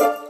you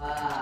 Wow.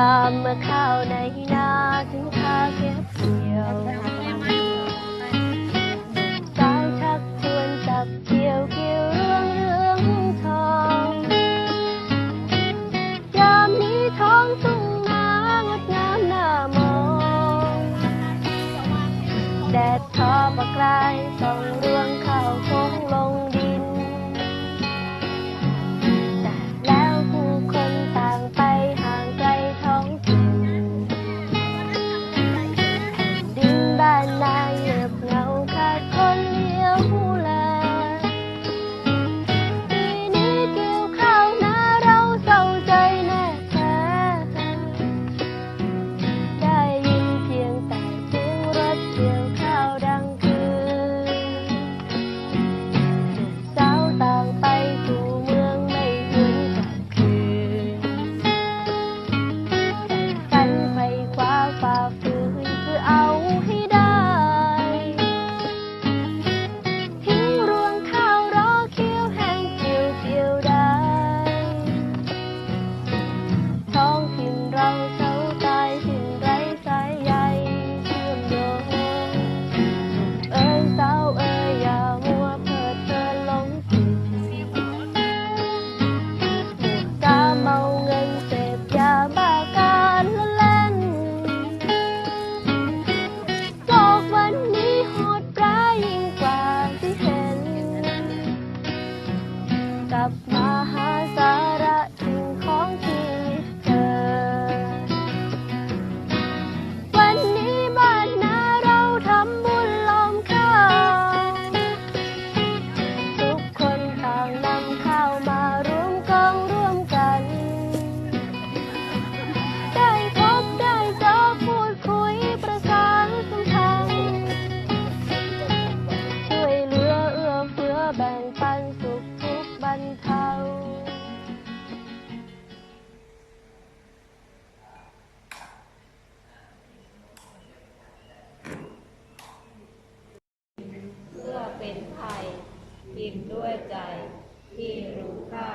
ามเมื่อข้าวในนาถึงข้าเก็บเกี่ยวสาวชักชวนจับเกี่ยวเกี่ยวเรื่องเรื่องทองยามนี้ท้องสุ่งนางดงามหน้ามองแดดทอประกลายส่อง up อิ่มด้วยใจที่รู้ค่า